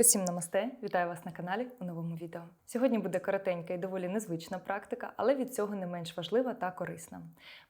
Усім намасте! Вітаю вас на каналі у новому відео. Сьогодні буде коротенька і доволі незвична практика, але від цього не менш важлива та корисна.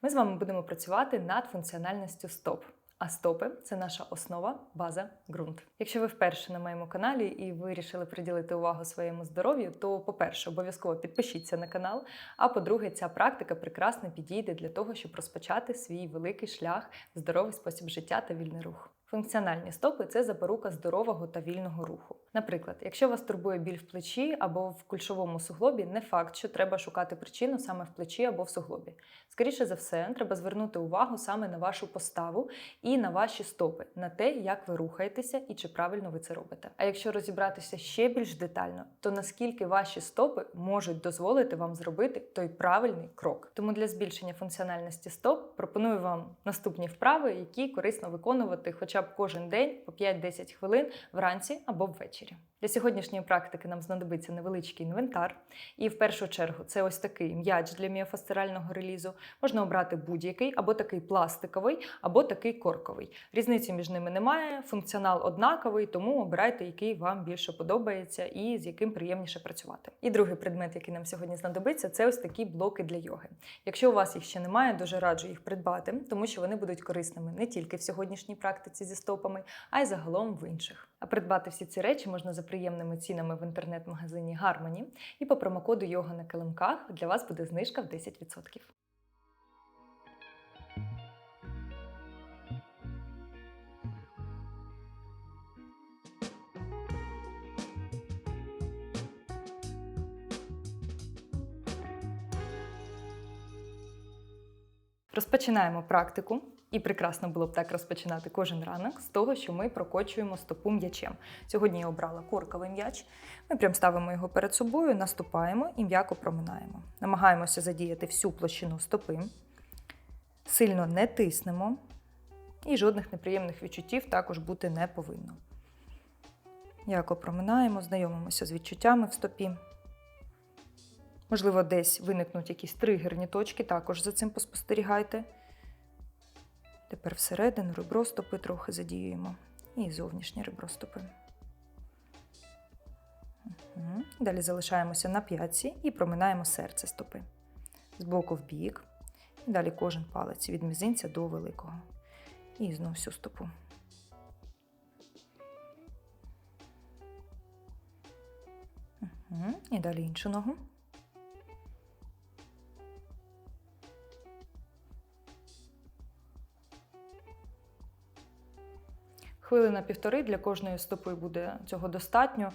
Ми з вами будемо працювати над функціональністю стоп. А стопи це наша основа, база, ґрунт. Якщо ви вперше на моєму каналі і вирішили приділити увагу своєму здоров'ю, то, по-перше, обов'язково підпишіться на канал. А по-друге, ця практика прекрасно підійде для того, щоб розпочати свій великий шлях здоровий спосіб життя та вільний рух. Функціональні стопи це запорука здорового та вільного руху. Наприклад, якщо вас турбує біль в плечі або в кульшовому суглобі, не факт, що треба шукати причину саме в плечі або в суглобі. Скоріше за все, треба звернути увагу саме на вашу поставу і на ваші стопи, на те, як ви рухаєтеся і чи правильно ви це робите. А якщо розібратися ще більш детально, то наскільки ваші стопи можуть дозволити вам зробити той правильний крок. Тому для збільшення функціональності стоп пропоную вам наступні вправи, які корисно виконувати хоча б кожен день по 5-10 хвилин вранці або ввечері. Для сьогоднішньої практики нам знадобиться невеличкий інвентар, і в першу чергу це ось такий м'яч для міофасцерального релізу. Можна обрати будь-який, або такий пластиковий, або такий корковий. Різниці між ними немає, функціонал однаковий, тому обирайте, який вам більше подобається і з яким приємніше працювати. І другий предмет, який нам сьогодні знадобиться, це ось такі блоки для йоги. Якщо у вас їх ще немає, дуже раджу їх придбати, тому що вони будуть корисними не тільки в сьогоднішній практиці зі стопами, а й загалом в інших. А придбати всі ці речі можна за приємними цінами в інтернет-магазині Harmony. І по промокоду Йога на килимках для вас буде знижка в 10%. Розпочинаємо практику. І прекрасно було б так розпочинати кожен ранок з того, що ми прокочуємо стопу м'ячем. Сьогодні я обрала корковий м'яч. Ми прям ставимо його перед собою, наступаємо і м'яко проминаємо. Намагаємося задіяти всю площину стопи, сильно не тиснемо, і жодних неприємних відчуттів також бути не повинно. М'яко проминаємо, знайомимося з відчуттями в стопі. Можливо, десь виникнуть якісь тригерні точки, також за цим поспостерігайте. Тепер всередину ребро стопи трохи задіюємо. І зовнішнє ребро стопи. Угу. Далі залишаємося на п'ятці і проминаємо серце стопи. З боку в бік. Далі кожен палець від мізинця до великого. І знову всю стопу. І далі іншу ногу. Хвилина півтори для кожної стопи буде цього достатньо,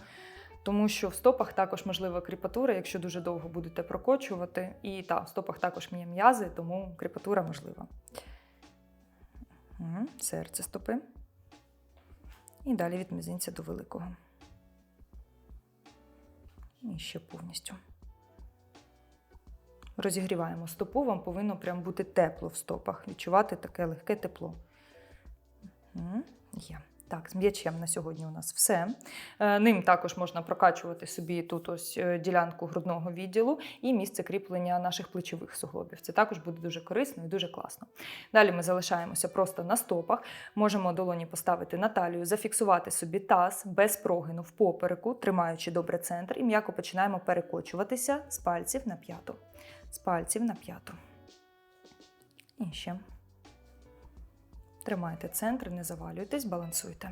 тому що в стопах також можлива кріпатура, якщо дуже довго будете прокочувати. І та, в стопах також є м'язи, тому кріпатура можлива. Серце стопи. І далі від мізинця до великого. І ще повністю. Розігріваємо стопу, вам повинно прям бути тепло в стопах, відчувати таке легке тепло. Є. Так, з м'ячем на сьогодні у нас все. Е, Ним також можна прокачувати собі тут ось е, ділянку грудного відділу і місце кріплення наших плечових суглобів. Це також буде дуже корисно і дуже класно. Далі ми залишаємося просто на стопах. Можемо долоні поставити на талію, зафіксувати собі таз без прогину в попереку, тримаючи добре центр, і м'яко починаємо перекочуватися з пальців на п'яту. З пальців на п'яту. І ще. Тримайте центр, не завалюйтесь, балансуйте.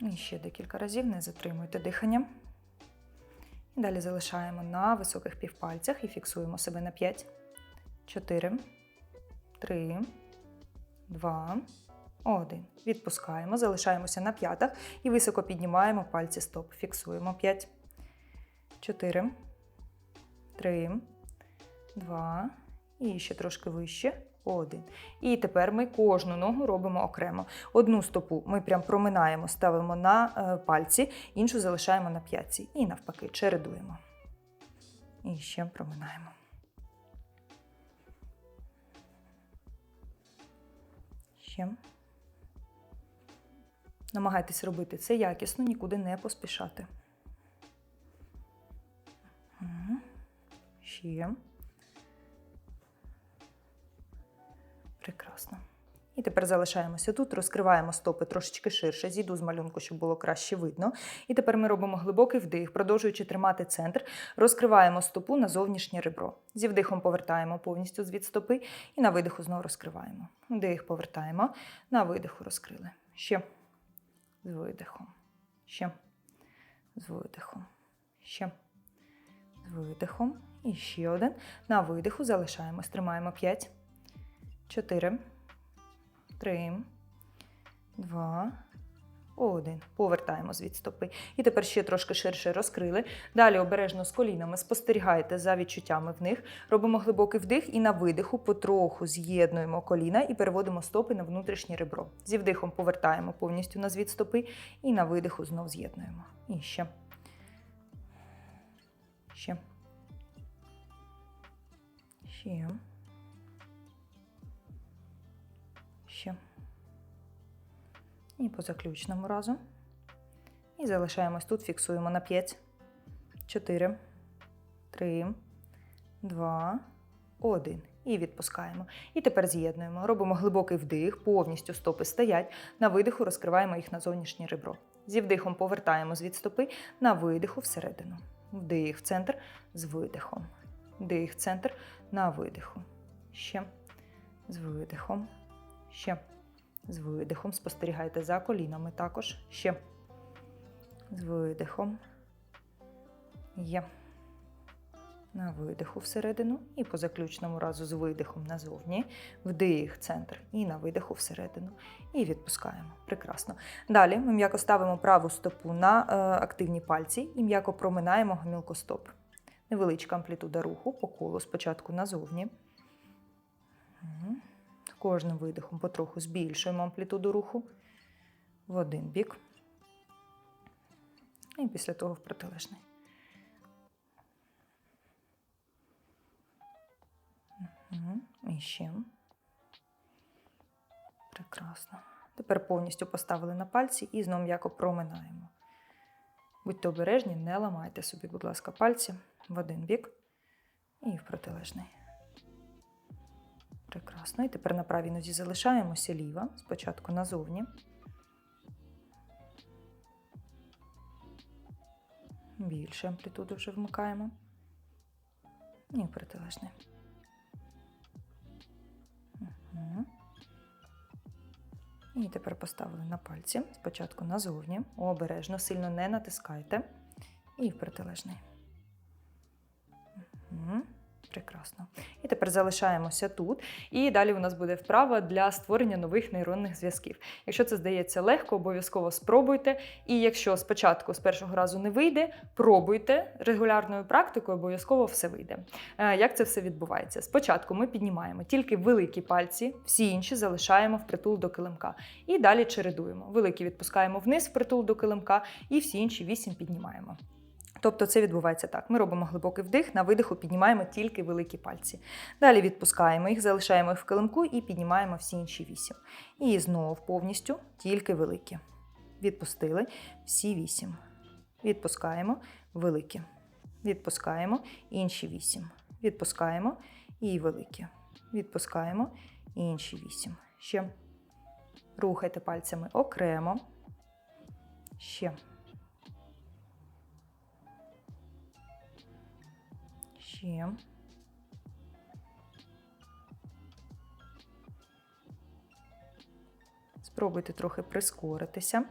І ще декілька разів не затримуйте дихання. І далі залишаємо на високих півпальцях і фіксуємо себе на 5, 4, 3, 2, 1. Відпускаємо, залишаємося на п'ятах і високо піднімаємо пальці стоп. Фіксуємо 5, 4, 3, Два. І ще трошки вище. Один. І тепер ми кожну ногу робимо окремо. Одну стопу ми прям проминаємо, ставимо на е, пальці, іншу залишаємо на п'ятці. І навпаки, чередуємо. І ще проминаємо. Ще. Намагайтесь робити це якісно, нікуди не поспішати. Ще. Прекрасно. І тепер залишаємося тут, розкриваємо стопи трошечки ширше, зійду з малюнку, щоб було краще видно. І тепер ми робимо глибокий вдих, продовжуючи тримати центр, розкриваємо стопу на зовнішнє ребро. Зі вдихом повертаємо повністю звід стопи і на видиху знову розкриваємо. Вдих повертаємо, на видиху розкрили. Ще з видихом. Ще з видихом. Ще з видихом. І ще один. На видиху залишаємось. Тримаємо 5, 4, 3, 2, 1. Повертаємо звід стопи. І тепер ще трошки ширше розкрили. Далі обережно з колінами спостерігайте за відчуттями в них. Робимо глибокий вдих і на видиху потроху з'єднуємо коліна і переводимо стопи на внутрішнє ребро. Зі вдихом повертаємо повністю на звід стопи і на видиху знов з'єднуємо. І ще. Ще. Ще. Ще. І по заключному разу. І залишаємось тут, фіксуємо на 5, 4, 3, 2, 1. І відпускаємо. І тепер з'єднуємо. Робимо глибокий вдих, повністю стопи стоять. На видиху розкриваємо їх на зовнішнє ребро. Зі вдихом повертаємо звід стопи на видиху всередину. Вдих в центр з видихом. Вдих, центр на видиху. Ще. З видихом. Ще. З видихом. Спостерігайте за колінами також. Ще. З видихом. Є. На видиху всередину. І по заключному разу з видихом назовні. Вдих, центр. І на видиху всередину. І відпускаємо. Прекрасно. Далі ми м'яко ставимо праву стопу на е, активні пальці і м'яко проминаємо гомілку стоп. Невеличка амплітуда руху по колу спочатку назовні. Мгм. Кожним видихом потроху збільшуємо амплітуду руху в один бік. І після того в протилежний. І ще. Прекрасно. Тепер повністю поставили на пальці і знову м'яко проминаємо. Будьте обережні, не ламайте собі, будь ласка, пальці в один бік і в протилежний. Прекрасно. І тепер на правій нозі залишаємося ліва, спочатку назовні. Більше амплітуду вже вмикаємо. І протилежний. Мгм. І тепер поставили на пальці. Спочатку назовні. Обережно, сильно не натискайте. І в протилежний. Прекрасно. І тепер залишаємося тут. І далі у нас буде вправа для створення нових нейронних зв'язків. Якщо це здається легко, обов'язково спробуйте. І якщо спочатку з першого разу не вийде, пробуйте регулярною практикою, обов'язково все вийде. Е, Як це все відбувається? Спочатку ми піднімаємо тільки великі пальці, всі інші залишаємо впритул до килимка. І далі чередуємо. Великі відпускаємо вниз впритул до килимка, і всі інші вісім піднімаємо. Тобто це відбувається так. Ми робимо глибокий вдих, на видиху піднімаємо тільки великі пальці. Далі відпускаємо їх, залишаємо їх в килимку і піднімаємо всі інші вісім. І знову повністю тільки великі. Відпустили всі вісім. Відпускаємо великі. Відпускаємо інші вісім. Відпускаємо і великі. Відпускаємо інші вісім. Ще рухайте пальцями окремо. Ще. Ще. Спробуйте трохи прискоритися.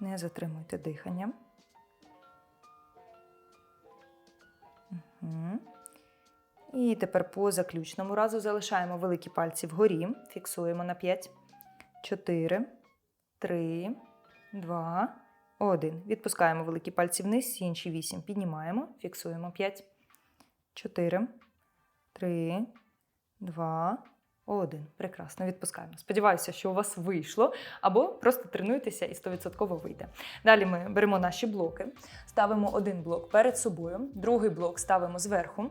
Не затримуйте дихання. Угу. І тепер по заключному разу залишаємо великі пальці вгорі. Фіксуємо на 5, 4, 3, 2, 1. Відпускаємо великі пальці вниз, інші 8. Піднімаємо, фіксуємо 5, 4, 3, 2, 1. Прекрасно, відпускаємо. Сподіваюся, що у вас вийшло, або просто тренуйтеся і 100% вийде. Далі ми беремо наші блоки, ставимо один блок перед собою, другий блок ставимо зверху.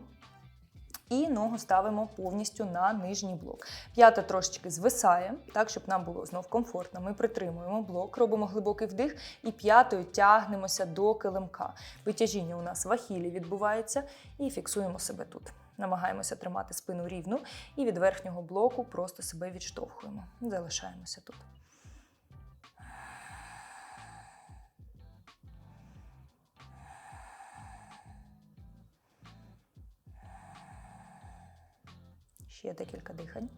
І ногу ставимо повністю на нижній блок. П'ята трошечки звисає, так, щоб нам було знов комфортно. Ми притримуємо блок, робимо глибокий вдих і п'ятою тягнемося до килимка. Витяжіння у нас в ахілі відбувається і фіксуємо себе тут. Намагаємося тримати спину рівну і від верхнього блоку просто себе відштовхуємо. Залишаємося тут. Ще декілька дихань.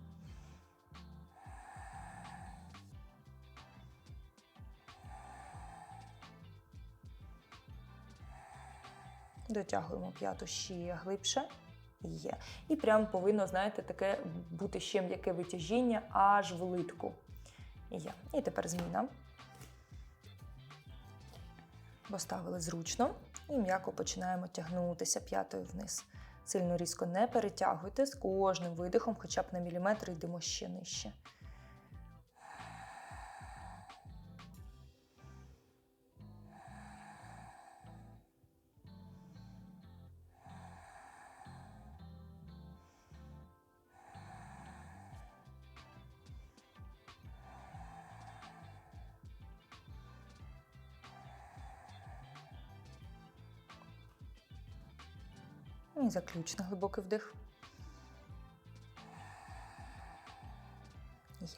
Дотягуємо п'яту ще глибше. Є. І прямо повинно, знаєте, таке бути ще м'яке витяжіння аж в литку. Є. І тепер зміна. Поставили зручно і м'яко починаємо тягнутися п'ятою вниз. Сильно різко не перетягуйте з кожним видихом, хоча б на міліметр йдемо ще нижче. І заключний глибокий вдих. Є.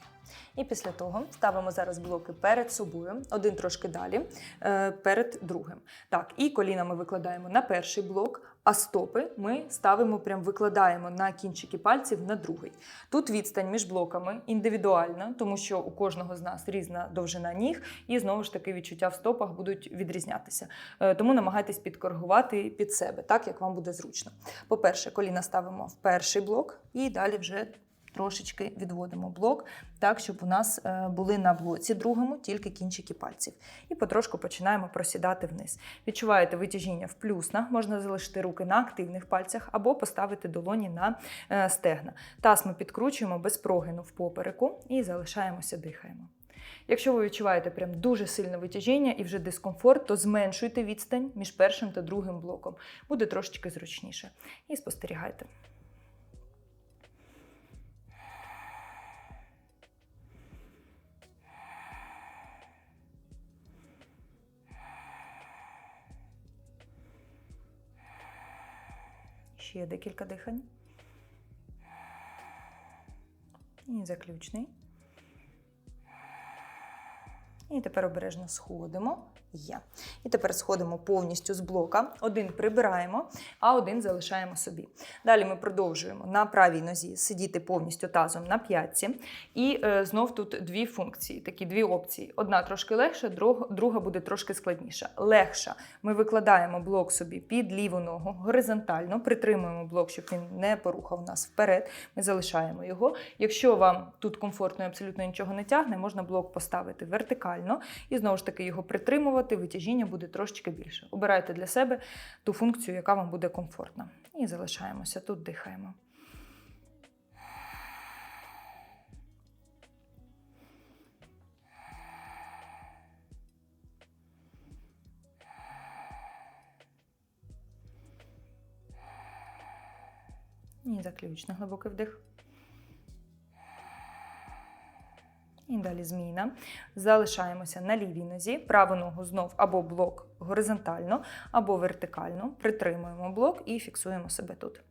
І після того ставимо зараз блоки перед собою, один трошки далі, е, перед другим. Так, і коліна ми викладаємо на перший блок, а стопи ми ставимо, прям викладаємо на кінчики пальців на другий. Тут відстань між блоками індивідуальна, тому що у кожного з нас різна довжина ніг, і знову ж таки відчуття в стопах будуть відрізнятися. Е, Тому намагайтесь підкоригувати під себе, так як вам буде зручно. По-перше, коліна ставимо в перший блок, і далі вже трошечки відводимо блок, так, щоб у нас е, були на блоці другому тільки кінчики пальців. І потрошку починаємо просідати вниз. Відчуваєте витяжіння в плюснах, можна залишити руки на активних пальцях або поставити долоні на е, стегна. Таз ми підкручуємо без прогину в попереку і залишаємося, дихаємо. Якщо ви відчуваєте прям дуже сильне витяжіння і вже дискомфорт, то зменшуйте відстань між першим та другим блоком. Буде трошечки зручніше. І спостерігайте. Ще декілька дихань. І заключний. І тепер обережно сходимо. Є. І тепер сходимо повністю з блока. Один прибираємо, а один залишаємо собі. Далі ми продовжуємо на правій нозі сидіти повністю тазом на п'ятці. І е, знов тут дві функції, такі дві опції. Одна трошки легша, друга буде трошки складніша. Легша. Ми викладаємо блок собі під ліву ногу горизонтально, притримуємо блок, щоб він не порухав нас вперед. Ми залишаємо його. Якщо вам тут комфортно і абсолютно нічого не тягне, можна блок поставити вертикально і знову ж таки його притримувати. Витяжіння буде трошечки більше. Обирайте для себе ту функцію, яка вам буде комфортна. І залишаємося тут, дихаємо. І заключний глибокий вдих. І далі зміна. Залишаємося на лівій нозі, праву ногу знов або блок горизонтально, або вертикально. Притримуємо блок і фіксуємо себе тут.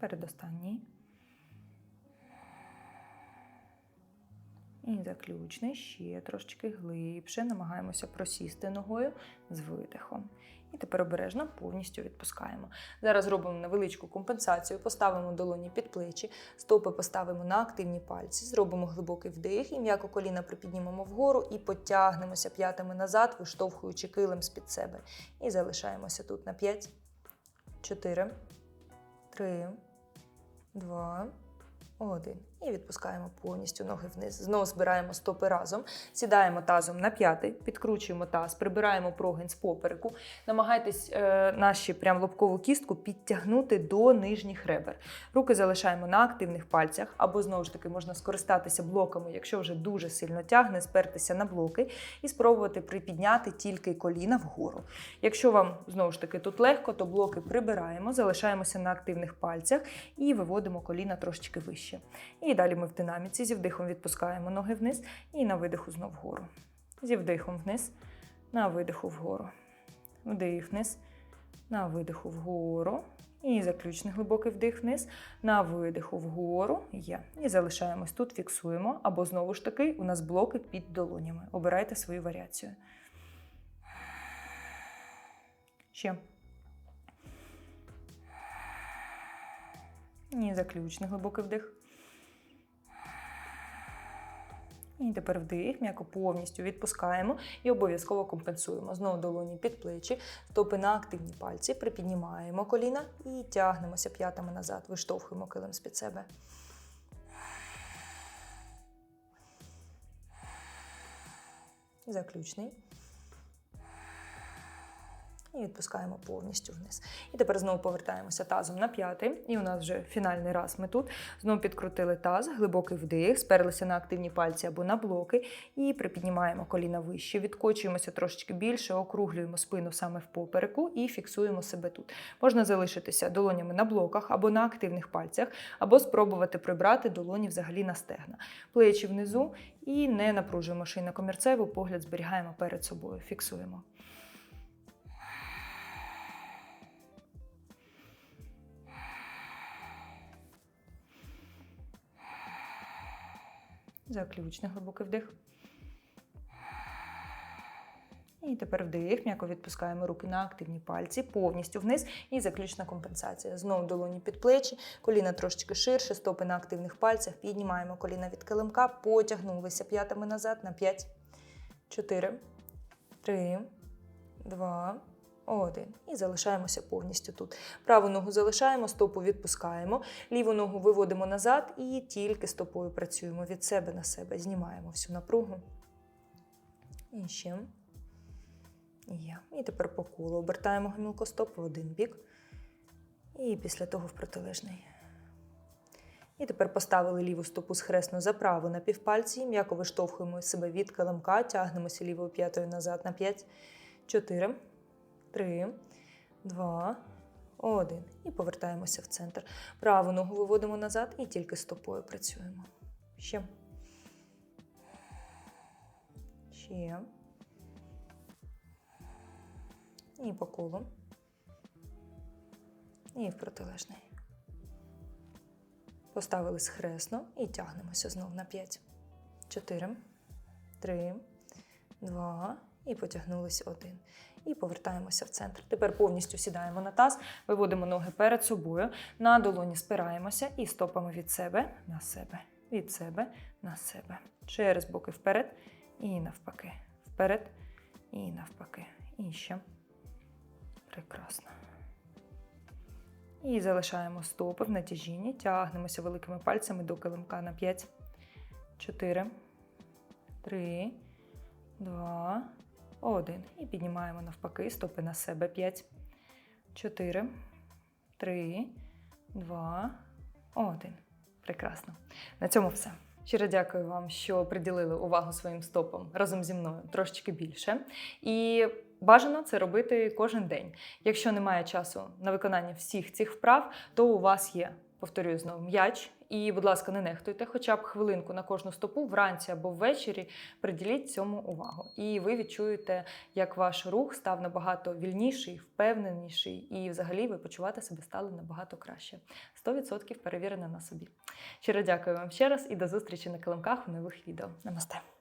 Передостанній. І заключний ще трошечки глибше. Намагаємося просісти ногою з видихом. І тепер обережно повністю відпускаємо. Зараз робимо невеличку компенсацію, поставимо долоні під плечі, стопи поставимо на активні пальці, зробимо глибокий вдих і м'яко коліна припіднімемо вгору і потягнемося п'ятами назад, виштовхуючи килим з-під себе. І залишаємося тут на 5, 4, 3, 2, один. І відпускаємо повністю ноги вниз. Знову збираємо стопи разом, сідаємо тазом на п'ятий, підкручуємо таз, прибираємо прогин з попереку. Намагайтесь е, наші прям лобкову кістку підтягнути до нижніх ребер. Руки залишаємо на активних пальцях, або знову ж таки можна скористатися блоками, якщо вже дуже сильно тягне, спертися на блоки і спробувати припідняти тільки коліна вгору. Якщо вам знову ж таки тут легко, то блоки прибираємо, залишаємося на активних пальцях і виводимо коліна трошечки вище. І далі ми в динаміці зі вдихом відпускаємо ноги вниз і на видиху знов вгору. Зі вдихом вниз, на видиху вгору. Вдих вниз, на видиху вгору. І заключний глибокий вдих вниз, на видиху вгору. Є. І залишаємось тут, фіксуємо. Або знову ж таки, у нас блоки під долонями. Обирайте свою варіацію. Ще. І заключний глибокий вдих. І тепер вдих, м'яко повністю відпускаємо і обов'язково компенсуємо. Знову долоні під плечі, стопи на активні пальці, припіднімаємо коліна і тягнемося п'ятами назад, виштовхуємо килим з-під себе. Заключний. І відпускаємо повністю вниз. І тепер знову повертаємося тазом на п'ятий. І у нас вже фінальний раз ми тут. Знову підкрутили таз, глибокий вдих, сперлися на активні пальці або на блоки. І припіднімаємо коліна вище, відкочуємося трошечки більше, округлюємо спину саме в попереку і фіксуємо себе тут. Можна залишитися долонями на блоках або на активних пальцях, або спробувати прибрати долоні взагалі на стегна. Плечі внизу і не напружуємо шийно комірцеву, погляд зберігаємо перед собою. Фіксуємо. Заключний глибокий вдих. І тепер вдих, м'яко відпускаємо руки на активні пальці, повністю вниз. І заключна компенсація. Знову долоні під плечі, коліна трошечки ширше, стопи на активних пальцях. Піднімаємо коліна від килимка, потягнулися п'ятами назад на 5, 4, 3, 2, 1. І залишаємося повністю тут. Праву ногу залишаємо, стопу відпускаємо, ліву ногу виводимо назад і тільки стопою працюємо від себе на себе. Знімаємо всю напругу. І ще. Є. І тепер по колу обертаємо гомілкостоп в один бік. І після того в протилежний. І тепер поставили ліву стопу схресно за праву на півпальці. М'яко виштовхуємо себе від килимка, тягнемося лівою п'ятою назад на 5, 4, 3, 2, 1. І повертаємося в центр. Праву ногу виводимо назад і тільки стопою працюємо. Ще. Ще. І по колу. І в протилежний. Поставили схресно і тягнемося знову на 5. 4, 3, 2 і потягнулись 1. І повертаємося в центр. Тепер повністю сідаємо на таз, виводимо ноги перед собою, на долоні спираємося і стопами від себе на себе, від себе на себе. Через боки вперед і навпаки. Вперед і навпаки. І ще. Прекрасно. І залишаємо стопи в натяжінні, тягнемося великими пальцями до килимка на 5, 4, 3, 2, 1. І піднімаємо навпаки, стопи на себе 5, 4, 3, 2, 1. Прекрасно. На цьому все. Щиро дякую вам, що приділили увагу своїм стопам разом зі мною трошечки більше. І бажано це робити кожен день. Якщо немає часу на виконання всіх цих вправ, то у вас є, повторюю знову, м'яч. І, будь ласка, не нехтуйте, хоча б хвилинку на кожну стопу вранці або ввечері приділіть цьому увагу. І ви відчуєте, як ваш рух став набагато вільніший, впевненіший, і взагалі ви почувати себе стали набагато краще. 100% перевірено на собі. Щиро дякую вам ще раз і до зустрічі на килимках у нових відео. Намасте!